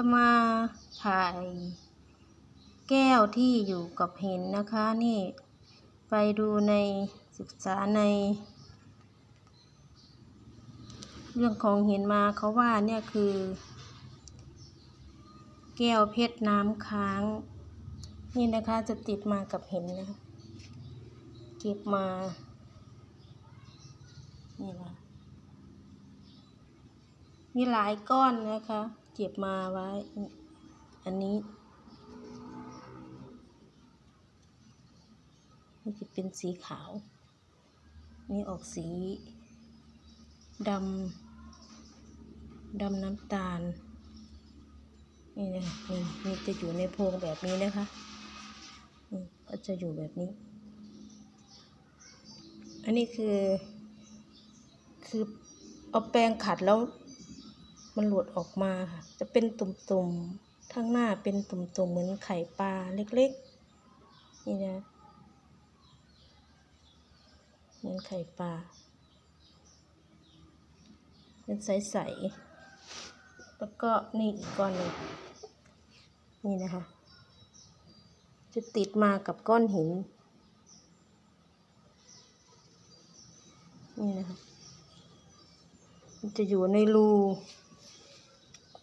จะมาถ่ายแก้วที่อยู่กับหินนะคะนี่ไปดูในศึกษาใน เรื่องของหินมาเขาว่าเนี่ยคือ แก้วเพชรน้ำค้าง นี่นะคะจะติดมากับหินนะเก็บมา นี่นะมีหลายก้อนนะคะ เก็บมาไว้ อันนี้นี่จะเป็นสีขาว นี่ออกสีดำดำน้ำตาล นี่นะนี่นี่จะอยู่ในโพรงแบบนี้นะคะนี่ก็จะอยู่แบบนี้ อันนี้คือ คือเอาแปรงขัดแล้ว มันหลุดออกมาค่ะ จะเป็นตุ่มๆทั้งหน้าเป็นตุ่มๆเหมือนไข่ปลาเล็กๆ นี่นะ เหมือนไข่ปลา เป็นใสๆ แล้วก็นี่อีกก้อนนึงนี่นะคะ จะติดมากับก้อนหิน นี่นะคะมันจะอยู่ในรู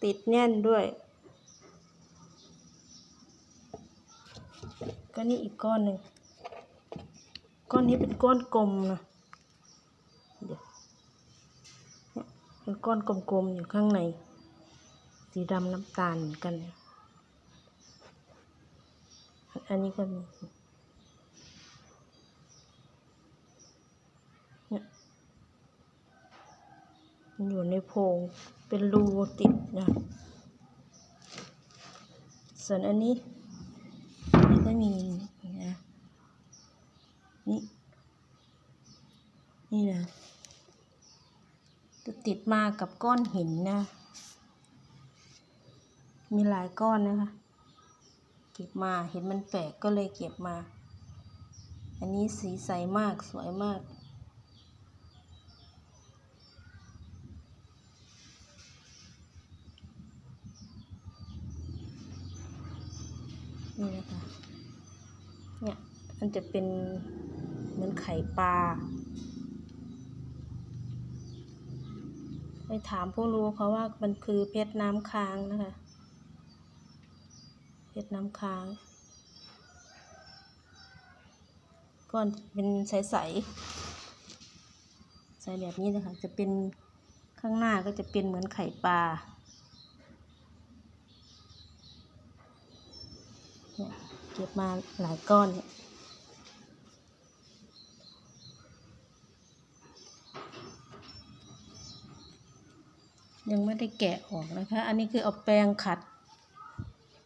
ติดแน่นด้วย ก็นี่อีกก้อนหนึ่ง ก้อนนี้เป็นก้อนกลมนะเดี๋ยวเนี่ยเป็นก้อนกลมๆอยู่ข้างใน สีดำน้ำตาลเหมือนกันเนี่ยอันนี้ก็มีอยู่ในโพรง เป็นรูติดนะส่วนอันนี้อันนี้ก็มีนะนี่นี่นะจะติดมากับก้อนหินนะ มีหลายก้อนนะคะเก็บมาเห็นมันแปลกก็เลยเก็บมา อันนี้สีใสมากสวยมาก นี่นะคะ เนี่ยมันจะเป็นเหมือนไข่ปลา ไปถามผู้รู้เขาว่ามันคือเพชรน้ำค้างนะคะ เพชรน้ำค้าง ก้อนเป็นใสๆใสแบบนี้นะคะ จะเป็นข้างหน้าก็จะเป็นเหมือนไข่ปลา เนี่ยเก็บมาหลายก้อนเนี่ยยังไม่ได้แกะออกนะคะ อันนี้คือเอาแปรงขัด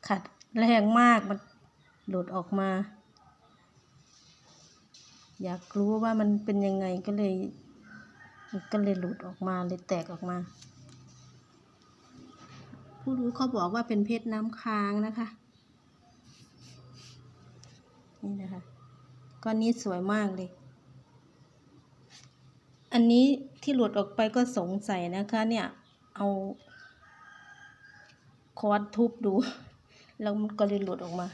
ขัดแรงมากมันหลุดออกมา อยากรู้ว่ามันเป็นยังไงก็เลยก็เลยหลุดออกมาเลยแตกออกมา ผู้รู้เขาบอกว่าเป็นเพชรน้ำค้างนะคะ นี่นะคะก้อนนี้สวยมากเลย อันนี้ที่หลุดออกไปก็สงสัยนะคะเนี่ย เอาคอร์สทุบดู แล้วมันก็เลยหลุดออกมา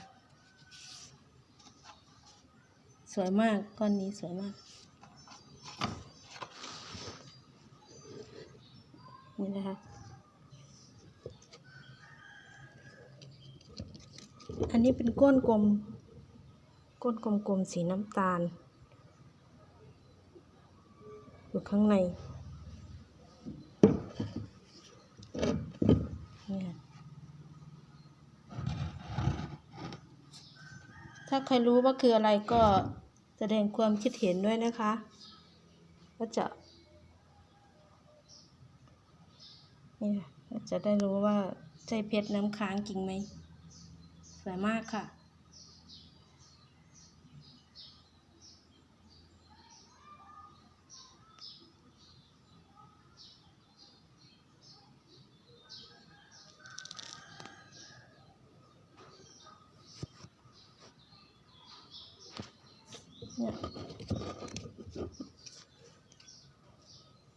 สวยมากก้อนนี้สวยมาก นี่นะคะอันนี้เป็นก้นกลม ก้นกลมๆสีน้ำตาล อยู่ข้างในนี่ถ้าใครรู้ว่าคืออะไรก็แสดงความคิดเห็นด้วยนะคะ ก็จะนี่จะได้รู้ว่าใช่เพชรน้ำค้างจริงไหมสวยมากค่ะ เนี่ย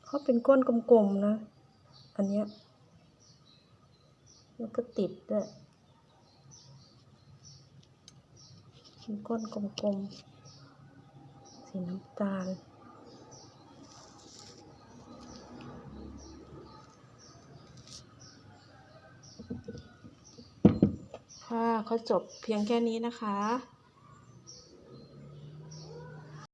เขาเป็นก้นกลมๆนะ อันเนี้ยแล้วก็ติดด้วยมีก้นกลมๆ สีน้ำตาลค่ะเขาจบเพียงแค่นี้นะคะ